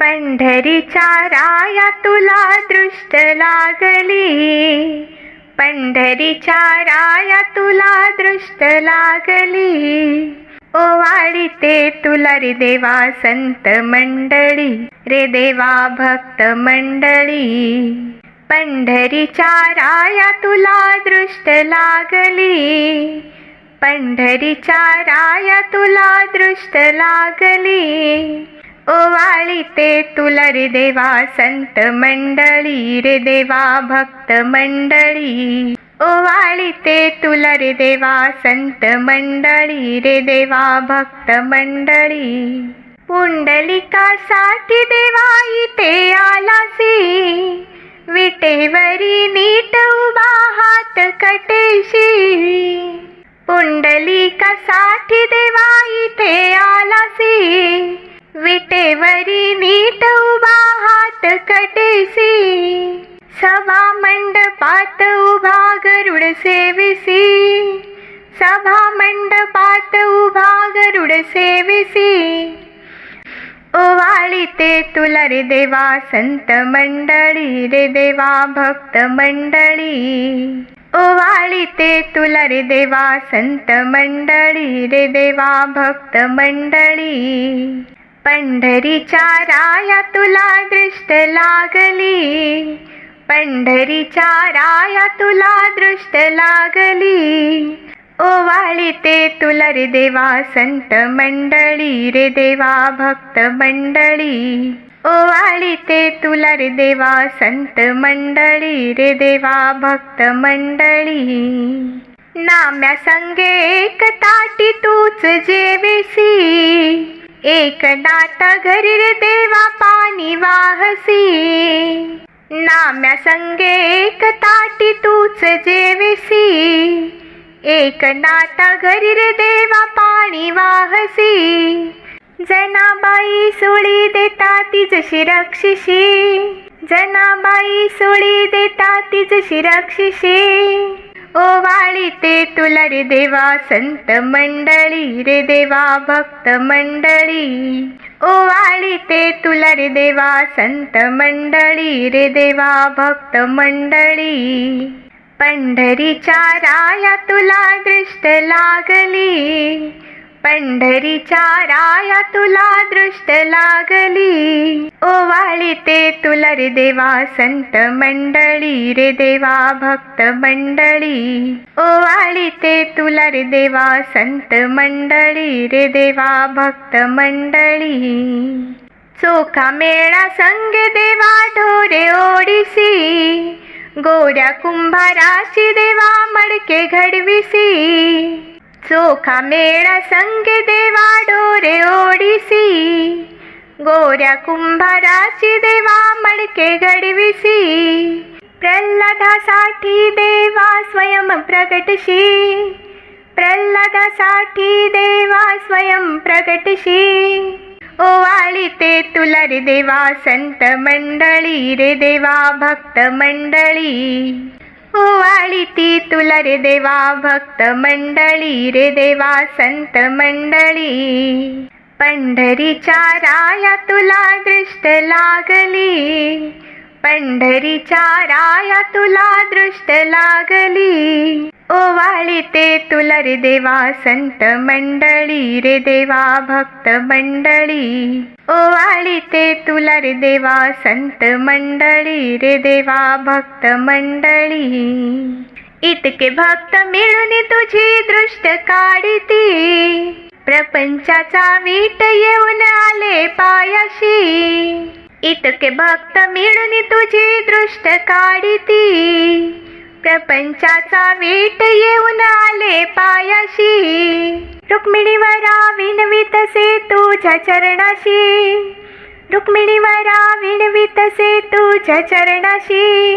पंढरीच्या राया तुला दृष्ट लागली. पंढरीच्या राया तुला दृष्ट लागली. ओवाळी ते तुला रे देवा संत मंडळी रे देवा भक्त मंडळी. पंढरीच्या राया तुला दृष्ट लागली. पंढरीच्या राया तुला दृष्ट लागली. ओवाळी ते तुला रे देवा संत मंडळी रे देवा भक्त मंडळी. ओवाळी ते तुला रे देवा संत मंडळी रे देवा भक्त मंडळी. पुंडलिकासाठी देवा इथे आलासी. विटेवरी नीट उभा हात कटेशी. पुंडलिकासाठी देवा इथे आलासी. विटेवरी नीट उभा हात कटेसी. सभा मंडपात उभा गरुड सेविसी. सभा मंडपात उभा गरुड सेविसी. ओवाळीते तुला रे देवा संत मंडळी रे देवा भक्त मंडळी. ओवाळीते तुला रे देवा संत मंडळी रे देवा भक्त मंडळी. पंढरीच्या राया तुला दृष्ट लागली. पंढरीच्या राया तुला दृष्ट लागली. ओवाळी ते तुला रे देवा संत मंडळी रे देवा भक्त मंडळी. ओवाळी ते तुला रे देवा संत मंडळी रे देवा भक्त मंडळी. नाम्या संगे एक ताटी तूच जेवेसी. एक दाटा देवा पाणी वाहसी. नाम्या संगे एक ताटी तूच जेवेसी. एक नाता घरीर देवा पाणी वाहसी. जनाबाई सोळी देता ती जशी रक्षिशी. जनाबाई सोळी देता ती जशी रक्षिशी. ओवाळी ते तुला रे देवा संत मंडळी रे देवा भक्त मंडळी. ओवाळी ते तुला रे देवा संत मंडळी रे देवा भक्त मंडळी. पंढरीच्या राया तुला दृष्ट लागली. पंढरीच्या राया तुला दृष्ट लागली. ओवाळी ते तुला रे देवा संत मंडळी रे देवा भक्त मंडळी. ओवाळी ते तुला रे देवा संत मंडळी रे देवा भक्त मंडळी. चोखा मेळा संग देवा ढोरे ओडिसी. गोऱ्या कुंभाराची देवा मडके घडविसी. चोखा मेळा संग देवा डोरे ओडिसी गोऱ्या कुंभाराची देवा मडके घडविसी प्रल्हादासाठी देवा स्वयं प्रगटशी प्रल्हादासाठी देवा स्वयं प्रगटशी ओवाळी ते तुला रे देवा संत मंडळी रे देवा भक्त मंडळी ती तुला रे देवा भक्त मंडळी रे देवा संत मंडळी. पंढरीच्या राया तुला दृष्ट लागली पंढरीच्या राया तुला दृष्ट लागली. ओवाळी ते तुला रे देवा संत मंडळी रे देवा भक्त मंडळी. ओवाळी ते तुला रे देवा संत मंडळी रे देवा भक्त मंडळी. इतके भक्त मिळून तुझी दृष्ट काढती. प्रपंचाचा वीट येऊन आले पायाशी. इतके भक्त मिळून तुझी दृष्ट काढती. प्रपंचाचा वीट येऊन आले पायाशी. रुक्मिणीवरा विनवितसे तुझ्या चरणाशी. रुक्मिणीवरा विनवितसे तुझ्या चरणाशी.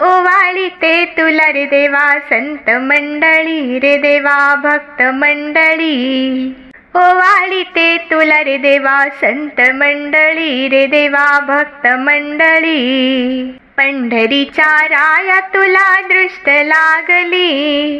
ओवाळी ते तुला रे देवा संत मंडळी रे देवा भक्त मंडळी. ओवाळी ते तुला रे देवा संत मंडळी रे देवा भक्त मंडळी. पंढरीच्या राया तुला दृष्ट लागली.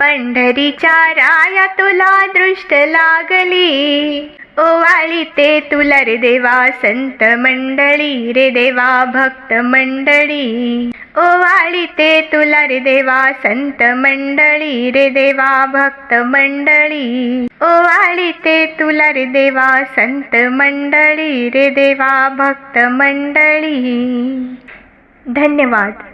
पंढरीच्या राया तुला दृष्ट लागली. ओवाळी ते तुला रे देवा संत मंडळी रे देवा भक्त मंडळी. ओवाळी ते तुला रे देवा संत मंडळी रे देवा भक्त मंडळी. ओवाळी ते तुला रे देवा संत मंडळी रे देवा भक्त मंडळी. धन्यवाद.